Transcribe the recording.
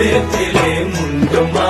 முல்லுத்திலே முண்டுமா